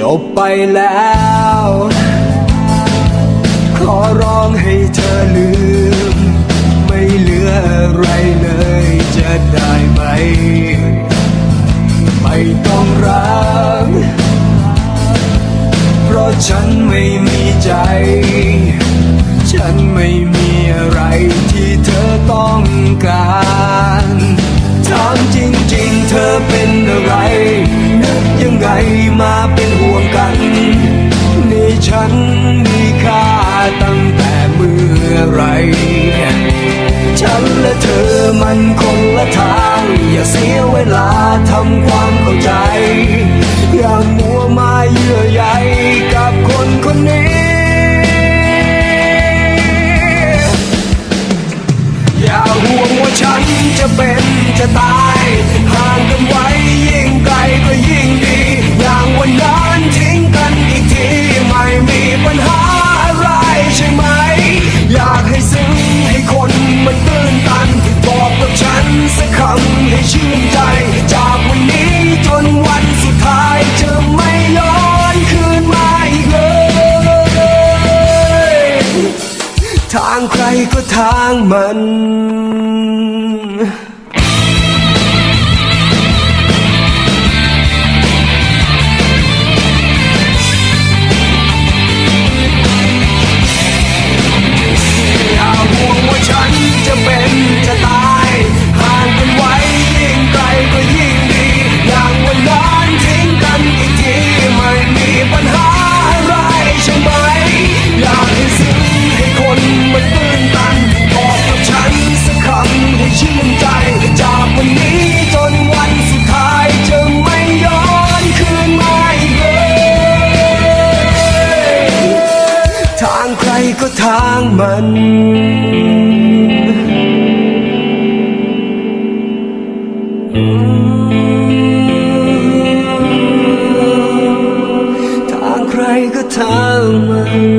จบไปแล้ว ขอร้องให้เธอลืม ไม่เหลืออะไรเลยจะได้ไหม ไม่ต้องรัก เพราะฉันไม่มีใจ ฉันไม่มีอะไรที่เธอต้องการ อย่าเสียเวลาทำความเข้าใจ อย่ามัวมาเยื่อใยกับคนคนนี้ อย่าห่วงว่าฉันจะเป็นจะตาย ให้ชื่นใจ จากวันนี้จนวันสุดท้ายจะไม่ย้อนคืนมาอีกเลย ทางใครก็ทางมัน ก็ทางมันทางใครก็ทางมัน